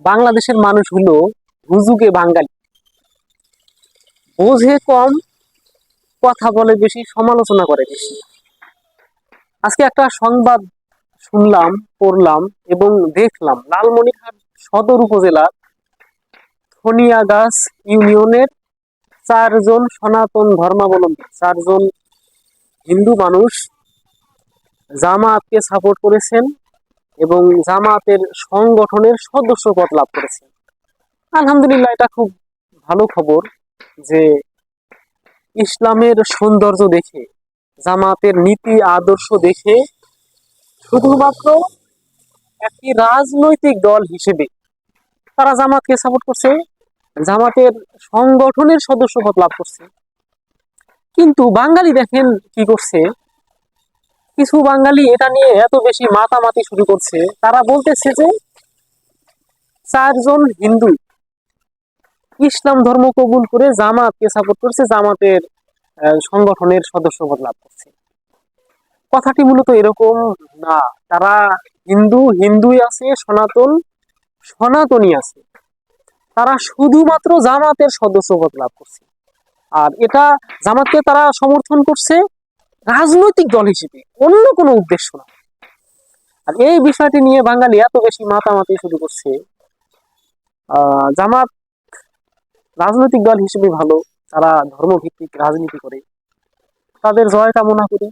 বাংলাদেশের মানুষ হলো হুজুগে বাঙালি। বোঝে কম, কথা বলে বেশি, সমালোচনা করে বেশি। আজকে একটা সংবাদ শুনলাম, পড়লাম এবং দেখলাম লালমনিরহাট সদর উপজেলার ধনিয়াগাছ ইউনিয়নের চারজন সনাতন ধর্মাবলম্বী, চারজন হিন্দু মানুষ জামাতকে সাপোর্ট করেছেন। এবং জামাতের সংগঠনের সদস্য পদ লাভ করেছেন। আলহামদুলিল্লাহ, এটা খুব ভালো খবর যে ইসলামের সৌন্দর্য দেখে জামাতের নীতি, আদর্শ দেখে শুধুমাত্র একটি রাজনৈতিক দল হিসেবে তারা জামাতকে সাপোর্ট করছে জামাতের সংগঠনের সদস্য পদ লাভ করছে। কিন্তু বাঙালি দেখেন কি করছে কিছু বাঙালি এটা নিয়ে এত বেশি মাতামাতি শুরু করছে। তারা বলতেছে যে চারজন হিন্দু ইসলাম ধর্ম কবুল করে জামাতকে সাপোর্ট করছে, জামাতের সংগঠনের সদস্য পদ লাভ করছে। কথাটি মূলত এরকম না। তারা হিন্দু, হিন্দুই আছে, সনাতন, সনাতনী আছে। তারা শুধুমাত্র জামাতের সদস্য পদ লাভ করছে। আর এটা জামাতকে তারা সমর্থন করছে রাজনৈতিক দল হিসেবে অন্য কোনো উদ্দেশ্য না। আর এই বিষয়টি নিয়ে বাঙালি এত বেশি মাতামাতি শুরু করছে জামাত রাজনৈতিক দল হিসেবে ভালো তারা ধর্মভিত্তিক রাজনীতি করে, তাদের জয় কামনা করে।